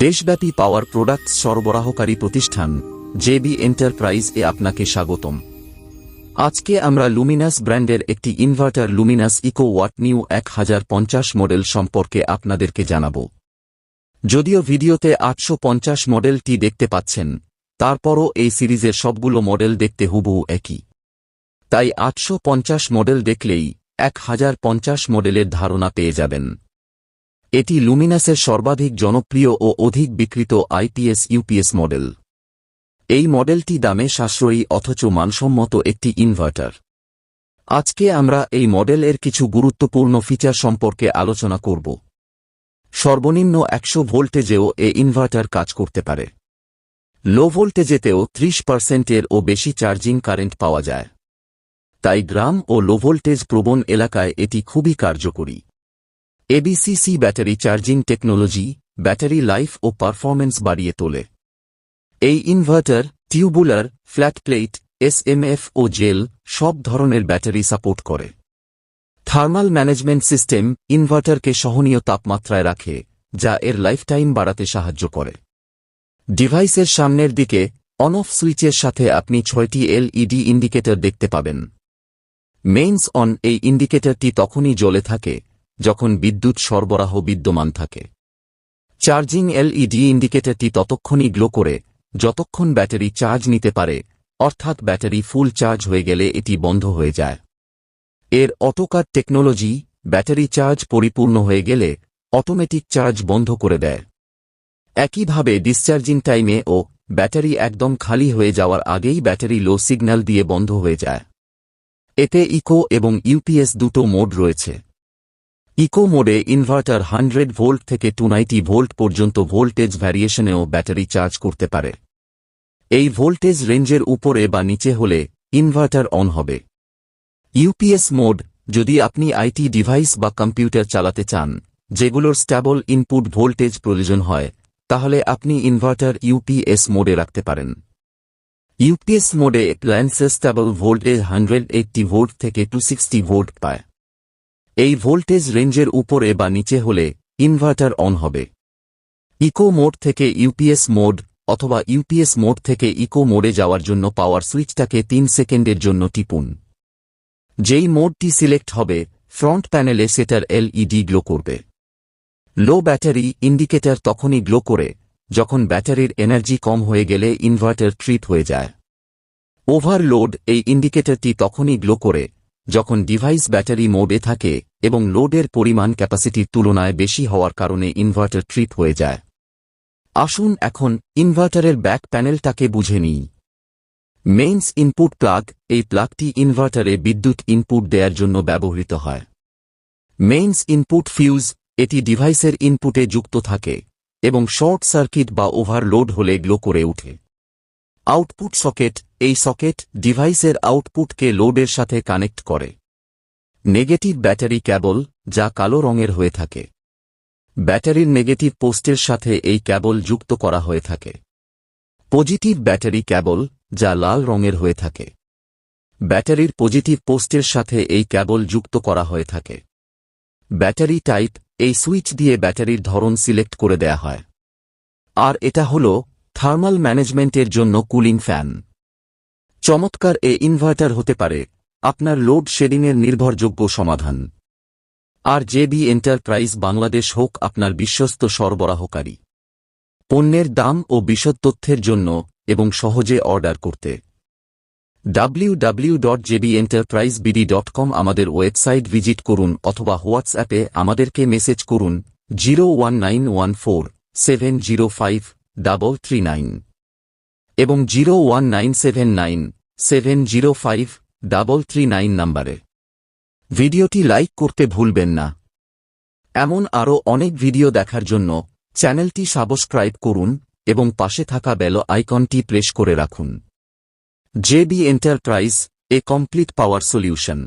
দেশব্যাপী পাওয়ার প্রোডাক্ট সরবরাহকারী প্রতিষ্ঠান জেবি এন্টারপ্রাইজ এ আপনাকে স্বাগতম। আজকে আমরা লুমিনাস ব্র্যান্ডের একটি inverter Luminous eco watt new এক হাজার পঞ্চাশ মডেল সম্পর্কে আপনাদেরকে জানাব। যদিও ভিডিওতে আটশো পঞ্চাশ মডেলটি দেখতে পাচ্ছেন, তারপরও এই সিরিজের সবগুলো মডেল দেখতে হুবহু একই। তাই আটশো পঞ্চাশ মডেল দেখলেই এক হাজার পঞ্চাশ মডেলের ধারণা পেয়ে যাবেন। এটি লুমিনাসের সর্বাধিক জনপ্রিয় ও অধিক বিক্রিত আইপিএস ইউপিএস মডেল। এই মডেলটি দামে সাশ্রয়ী অথচ মানসম্মত একটি ইনভার্টার। আজকে আমরা এই মডেলের কিছু গুরুত্বপূর্ণ ফিচার সম্পর্কে আলোচনা করব। সর্বনিম্ন একশো ভোল্টেজেও এ ইনভার্টার কাজ করতে পারে। লো ভোল্টেজেতেও ত্রিশ পার্সেন্টের ও বেশি চার্জিং কারেন্ট পাওয়া যায়। তাই গ্রাম ও লো ভোল্টেজ প্রবণ এলাকায় এটি খুবই কার্যকরী। ABCC battery charging technology, battery life ও পারফরম্যান্স বাড়িয়ে তোলে। এই inverter, tubular, flat plate SMF ও জেল সব ধরনের ব্যাটারি সাপোর্ট করে। থার্মাল ম্যানেজমেন্ট সিস্টেম ইনভার্টারকে সহনীয় তাপমাত্রায় রাখে, যা এর লাইফটাইম বাড়াতে সাহায্য করে। ডিভাইসের সামনের দিকে অন অফ সুইচের সাথে আপনি ছয়টি এলইডি ইন্ডিকেটর দেখতে পাবেন। মেইনস অন এই ইন্ডিকেটরটি তখনই জ্বলে থাকে যখন বিদ্যুৎ সরবরাহ বিদ্যমান থাকে। চার্জিং এলইডি ইন্ডিকেটরটি ততক্ষণই গ্লো করে, যতক্ষণ ব্যাটারি চার্জ নিতে পারে, অর্থাৎ ব্যাটারি ফুল চার্জ হয়ে গেলে এটি বন্ধ হয়ে যায়। এর অটোকার টেকনোলজি, ব্যাটারি চার্জ পরিপূর্ণ হয়ে গেলে, অটোমেটিক চার্জ বন্ধ করে দেয়। একইভাবে ডিসচার্জিং টাইমে ও ব্যাটারি একদম খালি হয়ে যাওয়ার আগেই ব্যাটারি লো সিগন্যাল দিয়ে বন্ধ হয়ে যায়। এতে ইকো এবং ইউপিএস দুটো মোড রয়েছে। ইকো মোডে ইনভার্টার হান্ড্রেড ভোল্ট থেকে টু ভোল্ট পর্যন্ত ভোল্টেজ ভ্যারিয়েশনেও ব্যাটারি চার্জ করতে পারে। এই ভোল্টেজ রেঞ্জের উপরে বা নিচে হলে ইনভার্টার অন হবে। ইউপিএস মোড, যদি আপনি আইটি ডিভাইস বা কম্পিউটার চালাতে চান, যেগুলোর স্ট্যাবল ইনপুট ভোল্টেজ প্রয়োজন হয়, তাহলে আপনি ইনভার্টার ইউপিএস মোডে রাখতে পারেন। ইউপিএস মোডে appliances stable voltage hundred eighty volt থেকে টু সিক্সটি ভোল্ট পায়। এই ভোল্টেজ রেঞ্জের উপরে বা নিচে হলে ইনভার্টার অন হবে। ইকো মোড থেকে ইউপিএস মোড অথবা ইউপিএস মোড থেকে ইকো মোডে যাওয়ার জন্য পাওয়ার সুইচটাকে তিন সেকেন্ডের জন্য টিপুন। যেই মোডটি সিলেক্ট হবে, ফ্রন্ট প্যানেলে সেটার এলইডি গ্লো করবে। লো ব্যাটারি ইন্ডিকেটর তখনই গ্লো করে, যখন ব্যাটারির এনার্জি কম হয়ে গেলে ইনভার্টার ট্রিপ হয়ে যায়। ওভারলোড এই ইন্ডিকেটরটি তখনই গ্লো করে যখন ডিভাইস ব্যাটারি মোডে থাকে এবং লোডের পরিমাণ ক্যাপাসিটির তুলনায় বেশি হওয়ার কারণে ইনভার্টার ট্রিপ হয়ে যায়। আসুন এখন ইনভার্টারের ব্যাক প্যানেলটাকে বুঝে নিই। মেইনস ইনপুট প্লাগ এই প্লাগটি ইনভার্টারে বিদ্যুৎ ইনপুট দেওয়ার জন্য ব্যবহৃত হয়। মেইনস ইনপুট ফিউজ এটি ডিভাইসের ইনপুটে যুক্ত থাকে এবং শর্ট সার্কিট বা ওভারলোড হলে গ্লো করে ওঠে। আউটপুট সকেট, এই সকেট ডিভাইসের আউটপুটকে লোডের সাথে কানেক্ট করে। নেগেটিভ ব্যাটারি ক্যাবল, যা কালো রঙের হয়ে থাকে। ব্যাটারির নেগেটিভ পোস্টের সাথে এই ক্যাবল যুক্ত করা হয়ে থাকে। পজিটিভ ব্যাটারি ক্যাবল, যা লাল রঙের হয়ে থাকে। ব্যাটারির পজিটিভ পোস্টের সাথে এই ক্যাবল যুক্ত করা হয়ে থাকে। ব্যাটারি টাইপ, এই সুইচ দিয়ে ব্যাটারির ধরন সিলেক্ট করে দেয়া হয়। আর এটা হল থার্মাল ম্যানেজমেন্টের জন্য কুলিং ফ্যান। চমৎকার এ ইনভার্টার হতে পারে। আপনার লোড শেডিংয়ের নির্ভরযোগ্য সমাধান। আর জেবি এন্টারপ্রাইজ বাংলাদেশ হোক আপনার বিশ্বস্ত সরবরাহকারী। পণ্যের দাম ও বিশদ তথ্যের জন্য এবং সহজে অর্ডার করতে। www.jbenterprisebd.com আমাদের ওয়েবসাইট ভিজিট করুন অথবা হোয়াটসঅ্যাপে আমাদেরকে মেসেজ করুন zero one nine one four seven zero five double three nine এবং zero one nine seven nine seven zero five double three nine নাম্বারে। ভিডিওটি লাইক করতে ভুলবেন না। এমন আরও অনেক ভিডিও দেখার জন্য চ্যানেলটি সাবস্ক্রাইব করুন এবং পাশে থাকা বেল আইকনটি প্রেস করে রাখুন। JB enterprise, a complete power solution.